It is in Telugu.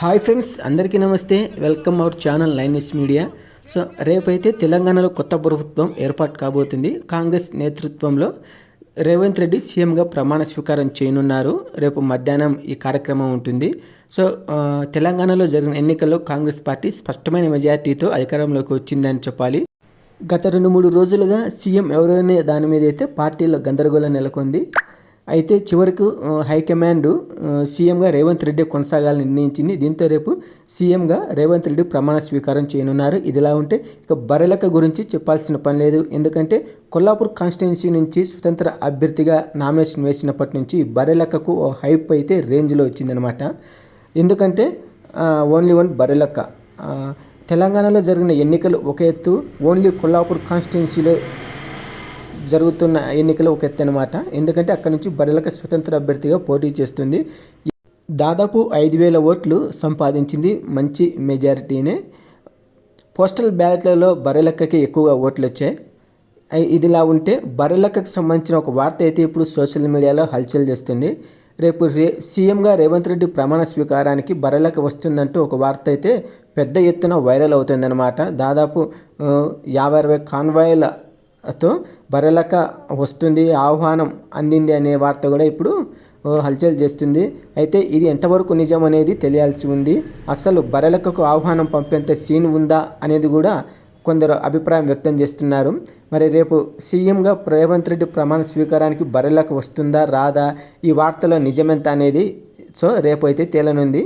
హాయ్ ఫ్రెండ్స్ అందరికీ నమస్తే. వెల్కమ్ అవర్ ఛానల్ లైనెస్ మీడియా సో రేపైతే తెలంగాణలో కొత్త ప్రభుత్వం ఏర్పాటు కాబోతుంది. కాంగ్రెస్ నేతృత్వంలో రేవంత్ రెడ్డి సీఎంగా ప్రమాణ స్వీకారం చేయనున్నారు. రేపు మధ్యాహ్నం ఈ కార్యక్రమం ఉంటుంది. సో తెలంగాణలో జరిగిన ఎన్నికల్లో కాంగ్రెస్ పార్టీ స్పష్టమైన మెజార్టీతో అధికారంలోకి వచ్చిందని చెప్పాలి. గత రెండు మూడు రోజులుగా సీఎం ఎవరైనా దాని మీద అయితే పార్టీలో గందరగోళం నెలకొంది. అయితే చివరకు హైకమాండ్ సీఎంగా రేవంత్ రెడ్డి కొనసాగాలని నిర్ణయించింది. దీంతో రేపు సీఎంగా రేవంత్ రెడ్డి ప్రమాణ స్వీకారం చేయనున్నారు. ఇదిలా ఉంటే ఇక బరెలక గురించి చెప్పాల్సిన పని లేదు. ఎందుకంటే కొల్లాపూర్ కాన్స్టిట్యున్సీ నుంచి స్వతంత్ర అభ్యర్థిగా నామినేషన్ వేసినప్పటి నుంచి బరెలక్కకు ఓ హైప్ అయితే రేంజ్లో వచ్చిందనమాట ఎందుకంటే ఓన్లీ వన్ బరెలక్క తెలంగాణలో జరిగిన ఎన్నికలు ఒక ఎత్తు ఓన్లీ కొల్లాపూర్ కాన్స్టిట్యున్సీలో జరుగుతున్న ఎన్నికలు ఒక ఎత్తు అనమాట ఎందుకంటే అక్కడి నుంచి బర్రెలకు స్వతంత్ర అభ్యర్థిగా పోటీ చేస్తుంది. దాదాపు ఐదు వేల ఓట్లు సంపాదించింది మంచి మెజారిటీనే. పోస్టల్ బ్యాలెట్లలో బరెలక్కకి ఎక్కువగా ఓట్లు వచ్చాయి. ఇదిలా ఉంటే బరెలక్కకు సంబంధించిన ఒక వార్త అయితే ఇప్పుడు సోషల్ మీడియాలో హల్చల్ చేస్తుంది. రేపు రే సీఎంగా రేవంత్ రెడ్డి ప్రమాణ స్వీకారానికి బరెలక్క వస్తుందంటూ ఒక వార్త అయితే పెద్ద ఎత్తున వైరల్ అవుతుందన్నమాట. దాదాపు యాభై అరవై తో బరెలక్క వస్తుంది ఆహ్వానం అందింది అనే వార్త కూడా ఇప్పుడు హల్చల్ చేస్తుంది. అయితే ఇది ఎంతవరకు నిజం అనేది తెలియాల్సి ఉంది. అసలు బరెలక్కకు ఆహ్వానం పంపేంత సీన్ ఉందా అనేది కూడా కొందరు అభిప్రాయం వ్యక్తం చేస్తున్నారు. మరి రేపు సీఎంగా రేవంత్ రెడ్డి ప్రమాణ స్వీకారానికి బరెలకు వస్తుందా రాదా? ఈ వార్తలో నిజమెంత అనేది సో రేపు అయితే తేలనుంది.